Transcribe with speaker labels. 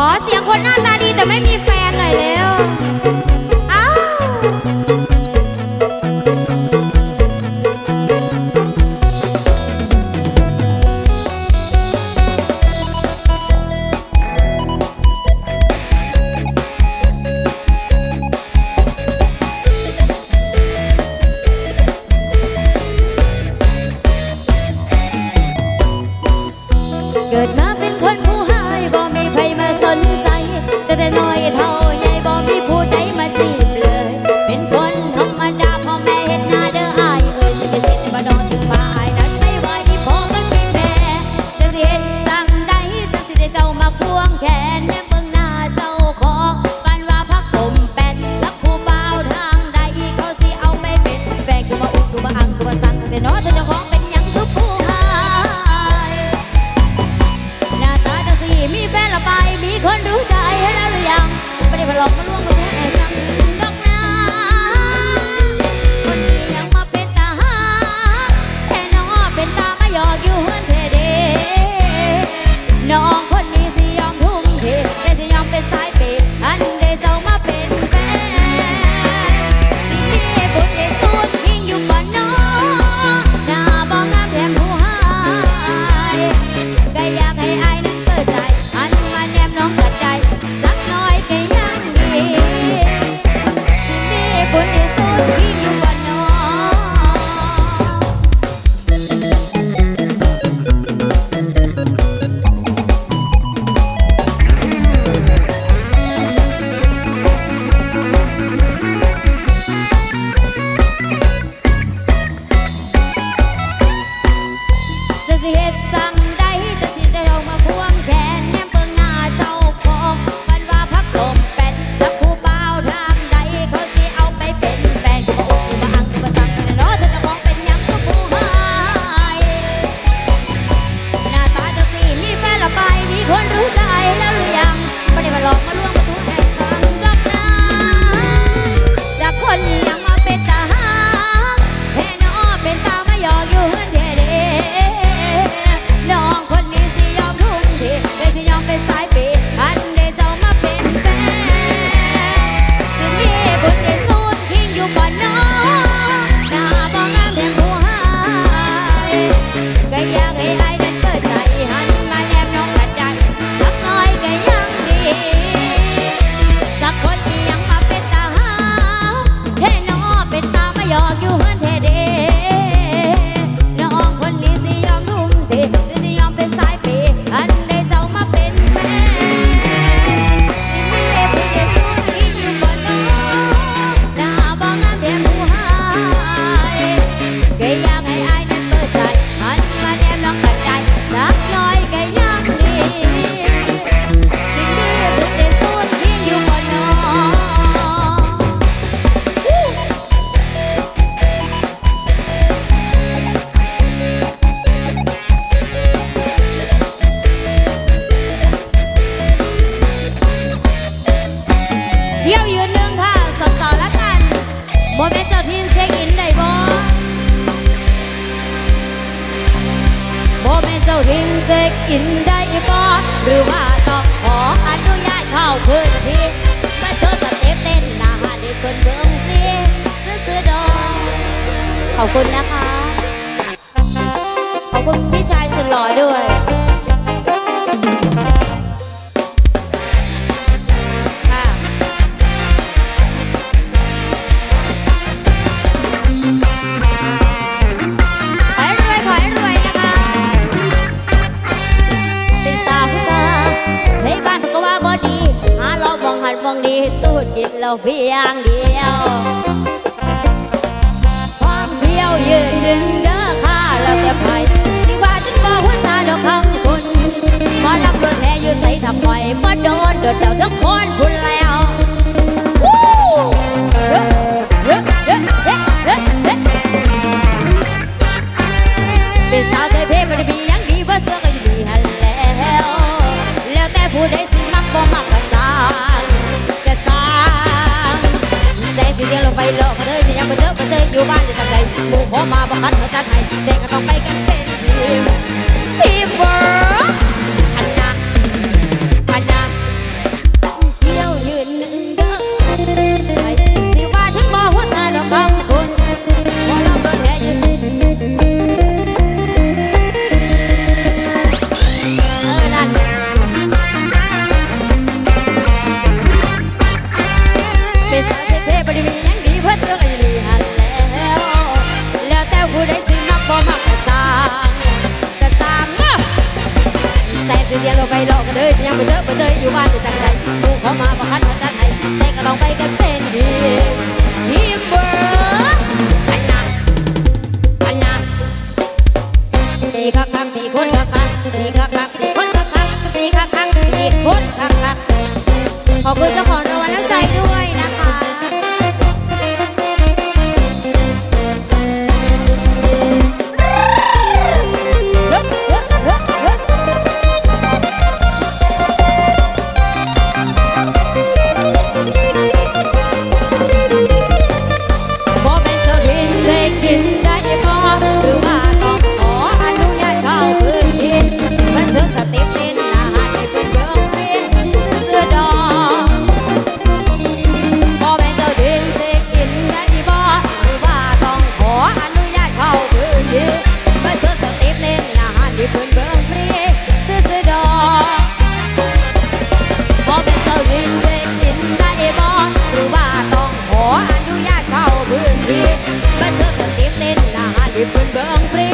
Speaker 1: ขอเสียงคนน่า คอินได้บอหรือว่าต้องขออนุญาตเข้าพื้นที่มาโชว์สเต็ปเต้นหน้าเด็กคนเบิ่งซีซื้อซื้อดอกขอบคุณนะคะ ขอบคุณพี่ชายสุดหล่อด้วย องนี้ตูดกินเราเพียงเดียวความเพียวยืนดึงเด้อข้าเราวแต่ไปที่ว่าฉันบอกหัวตาดอกพังคนมารับรถแท้อยู่ใส่ทำไมมาโดนโดดเจ้าทุกคนคุณแล้ว เดียวลงไปเลาะก็เลยสิยังไปเจอไปเจออยู่บ้านจะทำไงหมู่ขอมาบังคับเธอจัดให้แต่ก็ต้องไปกันเป็นทีมทีมเวิร์ หลอกกันเลยยังไปเจอไปเจออยู่บ้านอยู่ตั้งใจกูเขามาประคัดมาตั้งให้แต่ก็ลองไปกันเป็นดีฮิมเบิร์กอันนะอันนะตีคักคักตีคนคักคักตีคัก bang pre